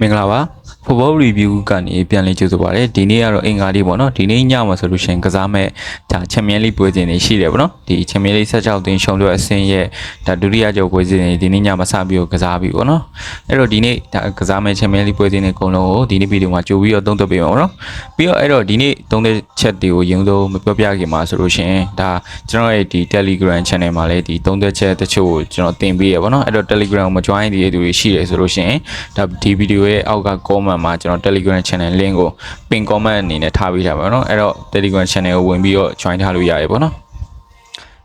မင်္ဂလာပါ football review ကနေပြန်လည်ကြိုဆိုပါရစေဒီနေ့ကတော့အင်္ဂါလေးပေါ့နော်ဒီနေ့ညမှာဆိုလို့ရှိရင်ကစားမဲ့ဒါချန်ပီယံလိပွဲစဉ်တွေရှိတယ်ပေါ့နော်ဒီချန်ပီယံလိ16တင်ရှုံးလို့အဆင့်ရဲ့ဒါဒုတိယကျော်ပွဲစဉ်တွေဒီနေ့ညမှာစပြီးတော့ကစားပြီပေါ့နော်အဲ့တော့ဒီနေ့ဒါကစားမဲ့ချန်ပီယံလိပွဲစဉ်တွေအကုန်လုံးကိုဒီနေ့ဗီဒီယိုမှာကြိုပြီးတော့သုံးသပ်ပေးပါပေါ့နော်ပြီးတော့အဲ့တော့ဒီနေ့သုံးသပ်ချက်တွေကိုရင်ဆုံးမပြောပြခင်မှာဆိုလို့ရှိရင်ဒါကျွန်တော်ရဲ့ဒီ Telegram channel မှာလည်းဒီသုံးသပ်ချက်တချို့ကိုကျွန်တော်တင်ပေးရပါတော့အဲ့တော့ Telegram ကိုမ join သေးတဲ့သူတွေရှိတယ်ဆိုလို့ရှိရင်ဒါဒီဗီဒီယိုရဲ့အောက်က comment မှာကျွန်တော် Telegram channel link ကို pin comment အနေနဲ့ထားပေးထားပါတော့အဲ့တော့ Telegram channel ကိုဝင်ပြီးတော့ join ထားလို့ရတယ်ပေါ့နော်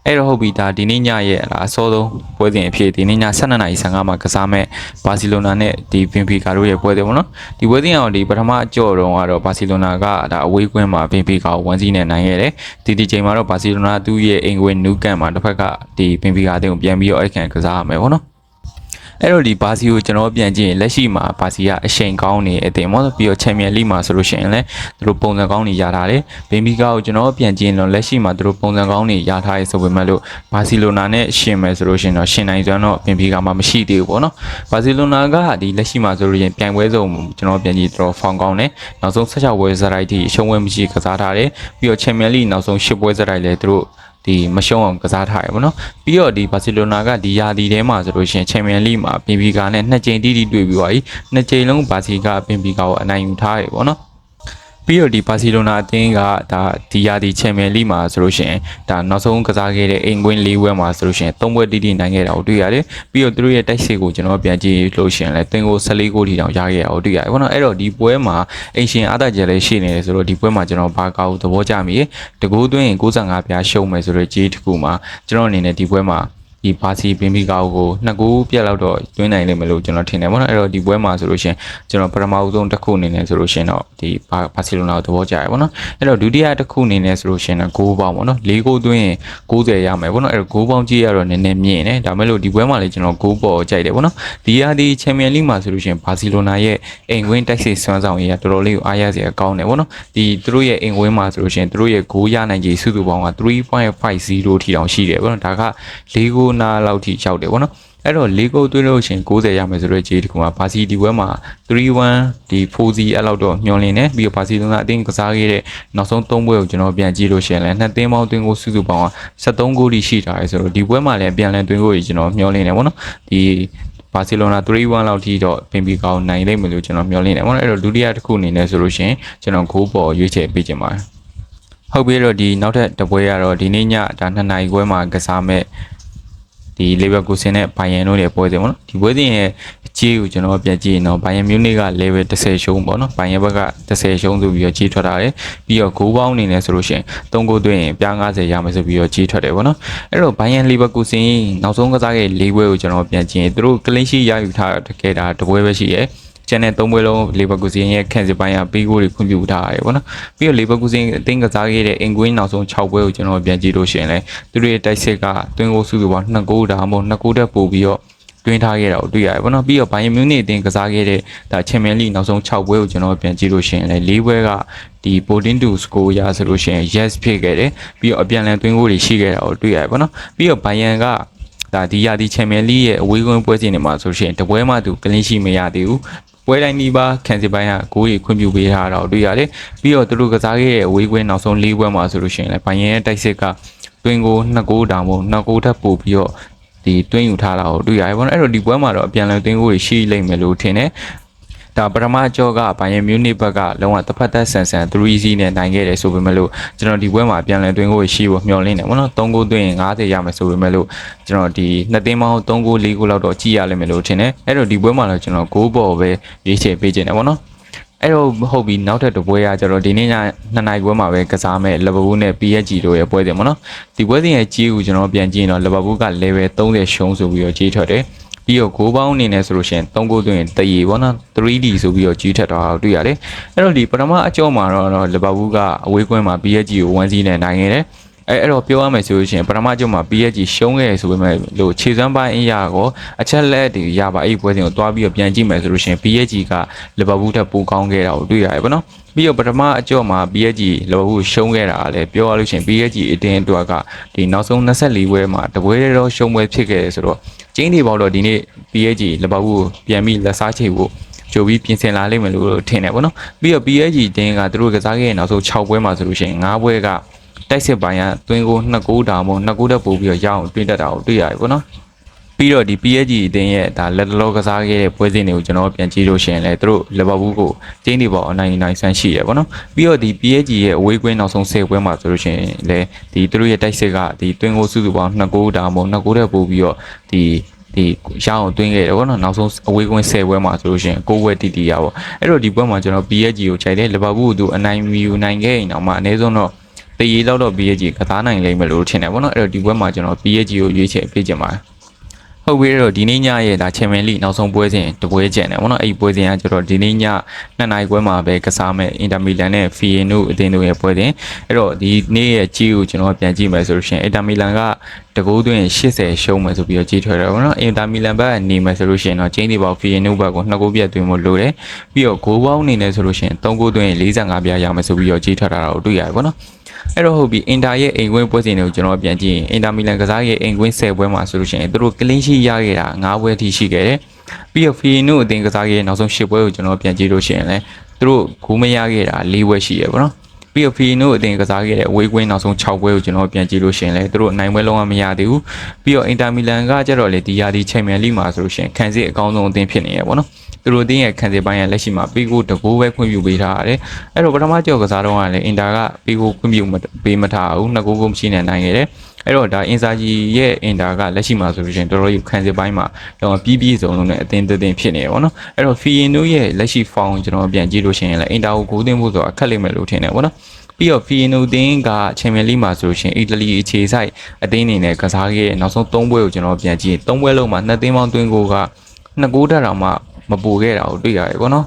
အဲ့တော့ဟုတ်ပြီဒါဒီနေ့ညရဲ့အလားအစောဆုံးပွဲစဉ်အဖြစ်ဒီနေ့ည12:55မှာကစားမဲ့ဘာစီလိုနာနဲ့ဒီဘင်ဖီကာတို့ရဲ့ပွဲစဉ်ပေါ့နော်ဒီပွဲစဉ်အောင်ဒီပထမအကြော့တုန်းကတော့ဘာစီလိုနာကဒါအဝေးကွင်းမှာဘင်ဖီကာကိုဝန်းစီးနဲ့နိုင်ခဲ့တယ်ဒီဒီချိန်မှာတော့ဘာစီလိုနာသူ့ရဲ့အင်္ဂဝင်းနူကန်မှာတစ်ဖက်ကဒီဘင်ဖီကာအသင်းကိုပြန်ပြီးတော့အဲ့ခံကစားရမယ်ပေါ့နော် အဲ့တော့ဒီဘာစီကိုကျွန်တော်ပြန်ကြည့်ရင်လက်ရှိမှာဘာစီကအရှိန်ကောင်းနေအတင်မောပြီးတော့ချန်ပီယံလိမှာဆိုလို့ရှိရင်လည်းသူတို့ပုံစံကောင်းနေရထားတယ်ဘင်ဘီကာကိုကျွန်တော်ပြန်ကြည့်ရင်တော့လက်ရှိမှာသူတို့ပုံစံကောင်းနေရထားရေးဆိုပေမဲ့လို့ဘာစီလိုနာနဲ့ရှင်မယ်ဆိုလို့ရှိရင်တော့ရှင်နိုင်စွမ်းတော့ဘင်ဘီကာမှာမရှိသေးဘူးပေါ့နော်ဘာစီလိုနာကဒီလက်ရှိမှာဆိုလို့ရှိရင်ပြိုင်ပွဲစုံကျွန်တော်ပြန်ကြည့်တော့ဖောင်ကောင်းတယ်နောက်ဆုံး16ပွဲစရိုက်ထိရှုံးဝဲမရှိကစားထားတယ်ပြီးတော့ချန်ပီယံလိနောက်ဆုံး10ပွဲစရိုက်လည်းသူတို့ ဒီမရှုံးအောင်ကစားထားရပါတော့ပြီးတော့ဒီဘာစီလိုနာကဒီယာဒီထဲမှာဆိုလို့ရှိရင်ချန်ပီယံလိမှာဘင်ဘီကာနဲ့နှစ်ကြိမ်တိတိတွေ့ပြီးသွားပြီနှစ်ကြိမ်လုံးဘာစီကဘင်ဘီကာကိုအနိုင်ယူထားရပါတော့ ပြီးတော့ဒီဘာစီလိုနာအသင်းကဒါဒီယာဒီချန်ပီယံလိမှာဆိုလို့ရှိရင်ဒါနောက်ဆုံးကစားခဲ့တဲ့အိမ်ကွင်း၄ပွဲမှာဆိုလို့ရှိရင်၃ပွဲတိတိနိုင်ခဲ့တာကိုတွေ့ရတယ်ပြီးတော့သူတို့ရဲ့တိုက်စစ်ကိုကျွန်တော်ပြန်ကြည့်လို့ရှိရင်လည်းတင်ကို14ဂိုးထိတောင်ရခဲ့တာကိုတွေ့ရတယ်ဘောနော်အဲ့တော့ဒီပွဲမှာအင်ရှင်အားသာကျလည်းရှိနေတယ်ဆိုတော့ဒီပွဲမှာကျွန်တော်ဘာကောက်သဘောကျမိတကူသွင်းရင်65ပြားရှုံးမယ်ဆိုတော့ကြေးတစ်ခုမှာကျွန်တော်အနေနဲ့ဒီပွဲမှာ ဒီဘာစီပင်ပီကာကိုနှစ်ကူပြက်လောက်တော့တွင်းနိုင်လိမ့်မယ်လို့ကျွန်တော်ထင်တယ်ပေါ့နော်အဲ့တော့ဒီပွဲမှာဆိုလို့ရှင်ကျွန်တော်ပထမဦးဆုံးတစ်ခုအနေနဲ့ဆိုလို့ရှင်တော့ဒီဘာစီလိုနာကိုသဘောကျရပေါ့နော်အဲ့တော့ဒုတိယတစ်ခုအနေနဲ့ဆိုလို့ရှင်တော့ဂိုးပေါင်းပေါ့နော်၄ဂိုးသွင်းရင်90ရမယ်ပေါ့နော်အဲ့တော့ဂိုးပေါင်းကြည့်ရတော့နည်းနည်းမြင့်တယ်ဒါမဲ့လို့ဒီပွဲမှာလည်းကျွန်တော်ဂိုးပေါ်ကြိုက်တယ်ပေါ့နော်ဒီဟာဒီချန်ပီယံလိမှာဆိုလို့ရှင်ဘာစီလိုနာရဲ့အိမ်ဝင်းတိုက်စစ်စွမ်းဆောင်ရေးကတော်တော်လေးကိုအားရစရာကောင်းတယ်ပေါ့နော်ဒီသူတို့ရဲ့အိမ်ဝင်းမှာဆိုလို့ရှင်သူတို့ရဲ့ဂိုးရနိုင်ကြီးစုစုပေါင်းက3.50ထိတောင်ရှိတယ်ပေါ့နော်ဒါက၄ဂိုးနာလောက်ထိရောက်တယ်ပေါ့နော်အဲ့တော့၄ဂိုးသွင်းလို့ရှင်90ရမယ်ဆိုတော့ဂျေးဒီကူမှာဘာစီဒီဝဲမှာ3-1ဒီ 4C အဲ့လောက်တော့ညွန်လင်းနေပြီးတော့ဘာစီလုံးကအတင်းကစားခဲ့တဲ့နောက်ဆုံး3ပွဲကိုကျွန်တော်ပြန်ကြည့်လို့ရှင်လဲနှစ်သင်းပေါင်းသွင်းကိုစုစုပေါင်းက73ဂိုးထိရှိထားတယ်ဆိုတော့ဒီပွဲမှာလည်းပြန်လည်သွင်းကိုကြီးကျွန်တော်မျှော်လင့်နေပေါ့နော်ဒီဘာစီလိုနာ3-1လောက်ထိတော့ပင်ပီကောင်းနိုင်လိမ့်မယ်လို့ကျွန်တော်မျှော်လင့်နေပေါ့နော်အဲ့တော့ဒုတိယတစ်ခုအနေနဲ့ဆိုလို့ရှင်ကျွန်တော်ဂိုးပေါ်ရွေးချယ်ပေးခြင်းပါတယ်ဟုတ်ပြီတော့ဒီနောက်ထပ်တစ်ပွဲကတော့ဒီနေ့ညဒါ2နာရီခွဲမှာကစားမဲ့ ဒီလီဗာပူးဆင်နဲ့ဘိုင်ယန်တို့ရဲ့ပွဲစဉ်ပေါ့နော်ဒီပွဲစဉ်ရဲ့အကြီးကိုကျွန်တော်ပြန်ကြည့်ရင်တော့ဘိုင်ယန်မြူးနစ်က level 10ရှုံးပေါ့နော်ဘိုင်ယန်ဘက်က10ရှုံးဆိုပြီးတော့ကြီးထွက်လာတယ်ပြီးတော့ဂိုးပေါင်းအနေနဲ့ဆိုလို့ရှိရင်3ဂိုးသွင်းရင်ပြား90ရမယ်ဆိုပြီးတော့ကြီးထွက်တယ်ပေါ့နော်အဲ့တော့ဘိုင်ယန်လီဗာပူးဆင်နောက်ဆုံးကစားခဲ့၄ပွဲကိုကျွန်တော်ပြန်ကြည့်ရင်သူတို့ကလင်းရှိရယူထားခဲ့တာတပွဲပဲရှိရဲ့ ကျန်တဲ့၃ပွဲလုံးလီဗာပူးဆင်ရဲ့ခံစစ်ပိုင်းကပြီးကိုတွေခွင့်ပြုထားရတယ်ပေါ့နော်ပြီးတော့လီဗာပူးဆင်အသင်းကစားခဲ့တဲ့အင်ကွင်းနောက်ဆုံး6ပွဲကိုကျွန်တော်ပြန်ကြည့်လို့ရှိရင်လည်းသူတို့ရဲ့တိုက်စစ်ကတွင်းကိုစုစုပေါင်း2ဂိုးဒါမှမဟုတ်2ဂိုးတက်ပို့ပြီးတော့တွင်းထားခဲ့တာကိုတွေ့ရတယ်ပေါ့နော်ပြီးတော့ဘိုင်ယန်မြူးနစ်အသင်းကစားခဲ့တဲ့ဒါချန်ပီယံလိနောက်ဆုံး6ပွဲကိုကျွန်တော်ပြန်ကြည့်လို့ရှိရင်လည်း၄ပွဲကဒီ Bolton to score ရဆိုလို့ရှိရင် yes ဖြစ်ခဲ့တယ်ပြီးတော့အပြန်လန်တွင်းကိုတွေရှိခဲ့တာကိုတွေ့ရတယ်ပေါ့နော်ပြီးတော့ဘိုင်ယန်ကဒါဒီယာဒီချန်ပီယံလိရဲ့အဝေးကွင်းပွဲစဉ်တွေမှာဆိုရှင်တပွဲမှသူကလင်းရှိမရသေးဘူး ပွဲတိုင်းဒီပါခံစစ်ပိုင်းကဂိုးကြီးခွင့်ပြုပေးထားတာကိုတွေ့ရတယ်ပြီးတော့သူတို့ကစားခဲ့တဲ့အဝေးကွင်းနောက်ဆုံး၄ပွဲမှာဆိုလို့ရှိရင်လည်းဘိုင်ယန်ရဲ့တိုက်စစ်ကတွင်းကို2ဂိုးတောင်မို့2ဂိုးထပ်ပို့ပြီးတော့ဒီတွင်းယူထားတာကိုတွေ့ရတယ်ပေါ့နော်အဲ့တော့ဒီပွဲမှာတော့အပြန်လည်တွင်းကိုရှိလိမ့်မယ်လို့ထင်တယ် ဒါပထမကြောကဘိုင်ယန်မြူးနစ်ဘက်ကလုံးဝတစ်ဖက်သက်ဆန်ဆန် 3C နဲ့နိုင်ခဲ့တယ်ဆိုပေမဲ့လို့ကျွန်တော်ဒီပွဲမှာပြန်လည်တွင်းကိုရှိဖို့မျှော်လင့်တယ်ပေါ့နော်3ဂိုးသွင်းရင်90ရမယ်ဆိုပေမဲ့လို့ကျွန်တော်ဒီနှစ်သင်းပေါင်း3ဂိုး4ဂိုးလောက်တော့ကြည့်ရလိမ့်မယ်လို့ထင်တယ်အဲ့တော့ဒီပွဲမှာတော့ကျွန်တော်ဂိုးပေါ်ပဲရွေးချယ်ပေးခြင်းတယ်ပေါ့နော်အဲ့တော့ဟုတ်ပြီနောက်ထပ်တစ်ပွဲကကျတော့ဒီနေ့ည2နိုင်ပွဲမှာပဲကစားမဲ့လီဗာပူးနဲ့ PSG တို့ရဲ့ပွဲတယ်ပေါ့နော်ဒီပွဲစဉ်ရဲ့ကြီးကိုကျွန်တော်ပြန်ကြည့်ရင်တော့လီဗာပူးက level 30ရှုံးဆိုပြီးတော့ကြီးထွက်တယ် ပြီးတော့ဂိုးပေါင်းအနေနဲ့ဆိုလို့ရှိရင်3ဂိုးသွင်းရင်တရေပေါ့နော် 3D ဆိုပြီးတော့ကြီးထက်တာကိုတွေ့ရတယ်အဲ့တော့ဒီပထမအကြောမှာတော့လီဗာပူးကအဝေးကွင်းမှာ PSG ကို1-0နဲ့နိုင်ခဲ့တယ်အဲအဲ့တော့ပြောရမယ်ဆိုလို့ရှိရင်ပထမကျုံမှာ PSG ရှုံးခဲ့ဆိုပေမဲ့လို့ခြေစွမ်းပိုင်းအရာကိုအချက်လက်တွေရပါအဲ့ဒီပွဲစဉ်ကိုတွားပြီးတော့ပြန်ကြည့်မယ်ဆိုလို့ရှိရင် PSG ကလီဗာပူးထက်ပိုကောင်းခဲ့တာကိုတွေ့ရတယ်ပေါ့နော်ပြီးတော့ပထမအကြော့မှာ PSG လီဗာပူးရှုံးခဲ့တာလည်းပြောရလို့ရှိရင် PSG အတင်းအတွက်ကဒီနောက်ဆုံး24ပွဲမှာတပွဲတော့ရှုံးပွဲဖြစ်ခဲ့တယ်ဆိုတော့ ကျင်းနေပေါ့တော့ဒီနေ့ PSG လီဗာပူးပြန်ပြီးလက်စားချိတ်ဖို့ကြိုပြီးပြင်ဆင်လာလိမ့်မယ်လို့ထင်တယ်ပေါ့နော်ပြီးတော့ PSG တင်းကသူတို့ကစားခဲ့တဲ့နောက်ဆုံး6ပွဲမှာဆိုလို့ရှိရင်9ပွဲကတိုက်စစ်ပိုင်းကသွင်းကို2ဂိုးတောင်မို့2ဂိုးတက်ပို့ပြီးတော့ရအောင်တွင်းတက်တာကိုတွေ့ရတယ်ပေါ့နော် ပြီးတော့ဒီ PSG အတင်းရဲ့ဒါလက်တလောကစားခဲ့တဲ့ပွဲစဉ်တွေကိုကျွန်တော်ပြန်ကြည့်လို့ရှိရင်လည်းသူတို့လီဗာပူးကိုကျင်းနေပေါ်အနိုင်နိုင်ဆန်းရှိတယ်ဗောနော်ပြီးတော့ဒီ PSG ရဲ့အဝေးကွင်းနောက်ဆုံး10ပွဲမှာဆိုလို့ရှိရင်လည်းဒီသူတို့ရဲ့တိုက်စစ်ကဒီတွင်းကိုစုစုပေါင်း2ဂိုးဒါမှမဟုတ်2ဂိုးတဲ့ပို့ပြီးတော့ဒီဒီရအောင်တွင်းခဲ့တယ်ဗောနော်နောက်ဆုံးအဝေးကွင်း10ပွဲမှာဆိုလို့ရှိရင်6ပွဲတီတီရပါအဲ့တော့ဒီပွဲမှာကျွန်တော် PSG ကိုခြိုက်တယ်လီဗာပူးကိုသူအနိုင်မယူနိုင်ခဲ့ရင်တော့မှအနည်းဆုံးတော့တရေလောက်တော့ PSG ကစားနိုင်လိမ့်မယ်လို့ထင်တယ်ဗောနော်အဲ့တော့ဒီပွဲမှာကျွန်တော် PSG ကိုရွေးချယ်ပေးချင်ပါတယ် ဟုတ်ပြီအဲ့တော့ဒီနေ့ညရဲ့ဒါချန်ပီယံလိနောက်ဆုံးပွဲစဉ်တပွဲကျန်တယ်ဗောနော်အဲ့ဒီပွဲစဉ်ကကျတော့ဒီနေ့ည2နာရီခွဲမှာပဲကစားမဲ့အင်တာမီလန်နဲ့ဖီယင်နိုအသင်းတို့ရဲ့ပွဲစဉ်အဲ့တော့ဒီနေ့ရဲ့ကြီးကိုကျွန်တော်ပြန်ကြည့်မယ်ဆိုလို့ရှိရင်အင်တာမီလန်ကတကူသွင်း80ရှုံးမယ်ဆိုပြီးတော့ကြီးထွယ်တယ်ဗောနော်အင်တာမီလန်ဘက်ကနေမယ်ဆိုလို့ရှိရင်တော့ကျင်းဒီပေါဖီယင်နိုဘက်ကို2ဂိုးပြတ်သွင်းဖို့လိုတယ်ပြီးတော့ဂိုးပေါင်းအနေနဲ့ဆိုလို့ရှိရင်3ဂိုးသွင်း45ပြရမယ်ဆိုပြီးတော့ကြီးထွယ်တာကိုတွေ့ရတယ်ဗောနော် အဲ့တော့ဟုတ်ပြီအင်တာရဲ့အိမ်ကွင်းပွဲစဉ်တွေကိုကျွန်တော်ပြန်ကြည့်ရင်အင်တာမီလန်ကစားရဲ့အိမ်ကွင်း10ပွဲမှာဆိုလို့ရှိရင်သူတို့ကလင်းရှိရခဲ့တာ9ပွဲထိရှိခဲ့တယ်ပြီးတော့ဖီယင်နိုအသင်းကစားရဲ့နောက်ဆုံး10ပွဲကိုကျွန်တော်ပြန်ကြည့်လို့ရှိရင်လည်းသူတို့ဂိုးမရခဲ့တာ4ပွဲရှိရပါတော့ပြီးတော့ဖီယင်နိုအသင်းကစားခဲ့တဲ့အဝေးကွင်းနောက်ဆုံး6ပွဲကိုကျွန်တော်ပြန်ကြည့်လို့ရှိရင်လည်းသူတို့အနိုင်ပွဲလုံးဝမရသေးဘူးပြီးတော့အင်တာမီလန်ကကြတော့လေဒီယာဒီချန်ပီယံလိမှာဆိုလို့ရှိရင်ခံစစ်အကောင်းဆုံးအသင်းဖြစ်နေရပါတော့ သူတို့အသင်းရဲ့ခံစစ်ပိုင်းရဲ့လက်ရှိမှာပီကိုတကိုးပဲခွင့်ပြုပေးထားရတယ်။အဲ့တော့ပထမကြောက်ကစားတော့ကလည်းအင်တာကပီကိုခွင့်ပြုမပေးမထားဘူး။နှစ်ကိုးကိုမရှိနဲ့နိုင်ခဲ့တယ်။အဲ့တော့ဒါအင်စာကြီးရဲ့အင်တာကလက်ရှိမှာဆိုလို့ရှိရင်တော်တော်ကြီးခံစစ်ပိုင်းမှာတော့ပြီးပြီးစုံလုံးနဲ့အသင်းတစ်ဖြစ်နေရပါတော့။အဲ့တော့ဖီယင်တို့ရဲ့လက်ရှိဖောင်ကျွန်တော်ပြန်ကြည့်လို့ရှိရင်လည်းအင်တာကိုဂိုးသွင်းဖို့ဆိုတာအခက်လိမ့်မယ်လို့ထင်တယ်ပေါ့နော်။ပြီးတော့ဖီယင်နိုတင်းကချန်ပီယံလိမှာဆိုလို့ရှိရင်အီတလီအခြေဆိုင်အသင်းအနေနဲ့ကစားခဲ့တဲ့နောက်ဆုံး၃ပွဲကိုကျွန်တော်ပြန်ကြည့်၃ပွဲလုံးမှာနှစ်သင်းပေါင်းသွင်းကိုကနှစ်ဂိုးတက်တောင်မှ မပူခဲ့တာကိုတွေ့ရတယ်ပေါ့နော်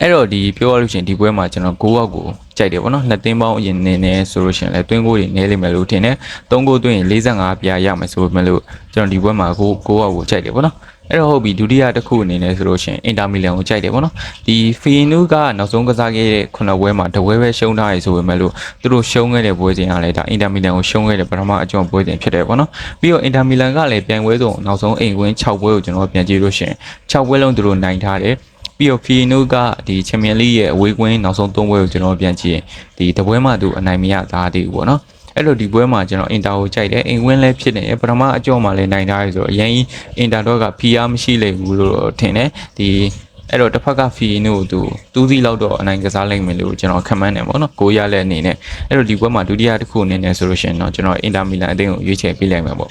အဲ့တော့ဒီပြောရလို့ရှိရင်ဒီပွဲမှာကျွန်တော်9ယောက်ကိုကြိုက်တယ်ပေါ့နော်နှစ်သင်းပေါင်းအရင်နေနေဆိုလို့ရှိရင်လည်းတွင်းကိုတွေနေလိမ့်မယ်လို့ထင်တယ်၃ကိုတွင်းရင်45ပြားရမယ်ဆိုပေမဲ့လို့ကျွန်တော်ဒီပွဲမှာ9 9ယောက်ကိုကြိုက်တယ်ပေါ့နော် အဲ့တော့ဟုတ်ပြီဒုတိယတစ်ခုအနေနဲ့ဆိုလို့ရှိရင်အင်တာမီလန်ကိုကြိုက်တယ်ပေါ့နော်ဒီဖီယင်နူကနောက်ဆုံးကစားခဲ့တဲ့ခုနှစ်ပွဲမှာတပွဲပဲရှုံးထားရဆိုပေမဲ့လို့သူတို့ရှုံးခဲ့တဲ့ပွဲစဉ်ကလည်းဒါအင်တာမီလန်ကိုရှုံးခဲ့တဲ့ပထမအကျော်ပွဲစဉ်ဖြစ်တယ်ပေါ့နော်ပြီးတော့အင်တာမီလန်ကလည်းပြိုင်ပွဲဆုံးနောက်ဆုံးအိမ်ကွင်း6ပွဲကိုကျွန်တော်ပြန်ကြည့်လို့ရှိရင်6ပွဲလုံးသူတို့နိုင်ထားတယ်ပြီးတော့ဖီယင်နူကဒီချန်ပီယံလိရဲ့အဝေးကွင်းနောက်ဆုံး3ပွဲကိုကျွန်တော်ပြန်ကြည့်ရင်ဒီတပွဲမှသူအနိုင်မရသားသေးဘူးပေါ့နော် အဲ့လိုဒီပွဲမှာကျွန်တော်အင်တာကိုကြိုက်တယ်အိမ်ဝင်းလည်းဖြစ်နေတယ်ပထမအကြော့မှာလည်းနိုင်ထားရဆိုတော့အရင်အင်တာတော့ကဖီအားမရှိလိမ့်ဘူးလို့ထင်တယ်ဒီအဲ့တော့တစ်ဖက်ကဖီနို့သူတူးစီလောက်တော့အနိုင်ကစားလိမ့်မယ်လို့ကျွန်တော်ခန့်မှန်းတယ်ပေါ့နော်ကိုရလက်အနေနဲ့အဲ့တော့ဒီပွဲမှာဒုတိယတစ်ခုအနေနဲ့ဆိုလို့ရှိရင်တော့ကျွန်တော်အင်တာမီလန်အသင်းကိုရွေးချယ်ပေးလိုက်မှာပေါ့